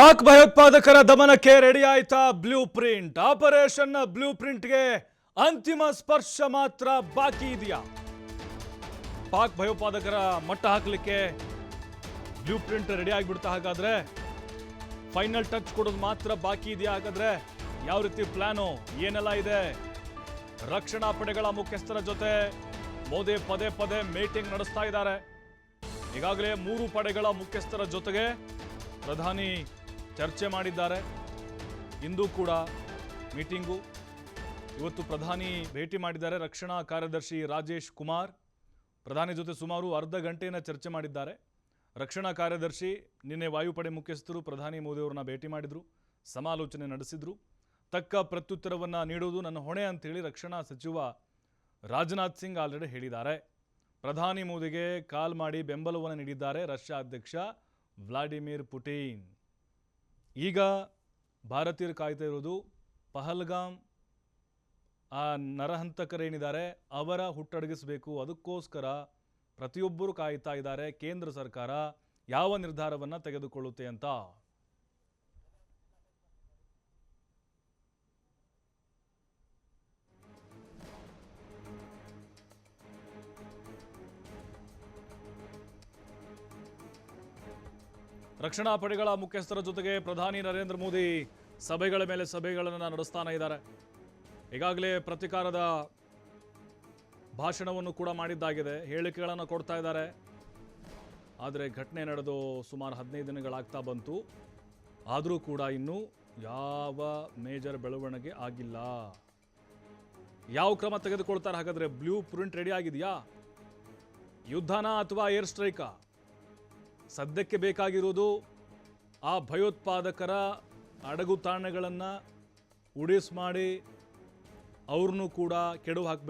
ಪಾಕ್ ಭಯೋತ್ಪಾದಕರ ದಮನಕ್ಕೆ ರೆಡಿ ಆಯ್ತಾ ಬ್ಲೂ ಪ್ರಿಂಟ್ ಆಪರೇಷನ್ ಬ್ಲೂ ಪ್ರಿಂಟ್ಗೆ ಅಂತಿಮ ಸ್ಪರ್ಶ ಮಾತ್ರ ಬಾಕಿ ಇದೆಯಾ? ಪಾಕ್ ಭಯೋತ್ಪಾದಕರ ಮಟ್ಟ ಹಾಕಲಿಕ್ಕೆ ಬ್ಲೂ ಪ್ರಿಂಟ್ ರೆಡಿ ಆಗಿಬಿಡ್ತಾ ಹಾಗಾದ್ರೆ ಫೈನಲ್ ಟಚ್ ಕೊಡೋದು ಮಾತ್ರ ಬಾಕಿ ಇದೆಯಾ? ಹಾಗಾದ್ರೆ ಯಾವ ರೀತಿ ಪ್ಲಾನು ಏನೆಲ್ಲ ಇದೆ? ರಕ್ಷಣಾ ಪಡೆಗಳ ಮುಖ್ಯಸ್ಥರ ಜೊತೆ ಮೋದಿ ಪದೇ ಪದೇ ಮೀಟಿಂಗ್ ನಡೆಸ್ತಾ ಇದ್ದಾರೆ. ಈಗಾಗಲೇ ಮೂರು ಪಡೆಗಳ ಮುಖ್ಯಸ್ಥರ ಜೊತೆಗೆ ಪ್ರಧಾನಿ ಚರ್ಚೆ ಮಾಡಿದ್ದಾರೆ. ಇಂದು ಕೂಡ ಮೀಟಿಂಗು. ಇವತ್ತು ಪ್ರಧಾನಿ ಭೇಟಿ ಮಾಡಿದ್ದಾರೆ ರಕ್ಷಣಾ ಕಾರ್ಯದರ್ಶಿ ರಾಜೇಶ್ ಕುಮಾರ್. ಪ್ರಧಾನಿ ಜೊತೆ ಸುಮಾರು ಅರ್ಧ ಗಂಟೆಯನ್ನು ಚರ್ಚೆ ಮಾಡಿದ್ದಾರೆ. ರಕ್ಷಣಾ ಕಾರ್ಯದರ್ಶಿ, ನಿನ್ನೆ ವಾಯುಪಡೆ ಮುಖ್ಯಸ್ಥರು ಪ್ರಧಾನಿ ಮೋದಿಯವರನ್ನ ಭೇಟಿ ಮಾಡಿದರು. ಸಮಾಲೋಚನೆ ನಡೆಸಿದರು. ತಕ್ಕ ಪ್ರತ್ಯುತ್ತರವನ್ನು ನೀಡುವುದು ನನ್ನ ಹೊಣೆ ಅಂತೇಳಿ ರಕ್ಷಣಾ ಸಚಿವ ರಾಜನಾಥ್ ಸಿಂಗ್ ಆಲ್ರೆಡಿ ಹೇಳಿದ್ದಾರೆ. ಪ್ರಧಾನಿ ಮೋದಿಗೆ ಕಾಲ್ ಮಾಡಿ ಬೆಂಬಲವನ್ನು ನೀಡಿದ್ದಾರೆ ರಷ್ಯಾ ಅಧ್ಯಕ್ಷ ವ್ಲಾಡಿಮಿರ್ ಪುಟಿನ್. ಈಗ ಭಾರತೀಯರು ಕಾಯ್ತಾ ಇರೋದು ಪಹಲ್ಗಾಮ್, ಆ ನರಹಂತಕರೇನಿದ್ದಾರೆ ಅವರ ಹುಟ್ಟಡಗಿಸಬೇಕು. ಅದಕ್ಕೋಸ್ಕರ ಪ್ರತಿಯೊಬ್ಬರು ಕಾಯ್ತಾ ಇದ್ದಾರೆ ಕೇಂದ್ರ ಸರ್ಕಾರ ಯಾವ ನಿರ್ಧಾರವನ್ನು ತೆಗೆದುಕೊಳ್ಳುತ್ತೆ ಅಂತ. ರಕ್ಷಣಾ ಪಡೆಗಳ ಮುಖ್ಯಸ್ಥರ ಜೊತೆಗೆ ಪ್ರಧಾನಿ ನರೇಂದ್ರ ಮೋದಿ ಸಭೆಗಳ ಮೇಲೆ ಸಭೆಗಳನ್ನು ನಡೆಸ್ತಾನೆ ಇದ್ದಾರೆ. ಈಗಾಗಲೇ ಪ್ರತಿಕಾರದ ಭಾಷಣವನ್ನು ಕೂಡ ಮಾಡಿದ್ದಾಗಿದೆ. ಹೇಳಿಕೆಗಳನ್ನು ಕೊಡ್ತಾ ಇದ್ದಾರೆ. ಆದರೆ ಘಟನೆ ನಡೆದು ಸುಮಾರು ಹದಿನೈದು ದಿನಗಳಾಗ್ತಾ ಬಂತು. ಆದರೂ ಕೂಡ ಇನ್ನೂ ಯಾವ ಮೇಜರ್ ಬೆಳವಣಿಗೆ ಆಗಿಲ್ಲ. ಯಾವ ಕ್ರಮ ತೆಗೆದುಕೊಳ್ತಾರೆ ಹಾಗಾದರೆ ಬ್ಲೂ ಪ್ರಿಂಟ್ ರೆಡಿ ಆಗಿದೆಯಾ? ಯುದ್ಧನಾ ಅಥವಾ ಏರ್ ಸ್ಟ್ರೈಕಾ? ಸದ್ಯಕ್ಕೆ ಬೇಕಾಗಿರೋದು ಆ ಭಯೋತ್ಪಾದಕರ ಅಡಗು ತಾಣಗಳನ್ನು ಉಡಿಸ್ ಮಾಡಿ ಅವ್ರನ್ನೂ ಕೂಡ ಕೆಡವು ಹಾಕಬೇಕು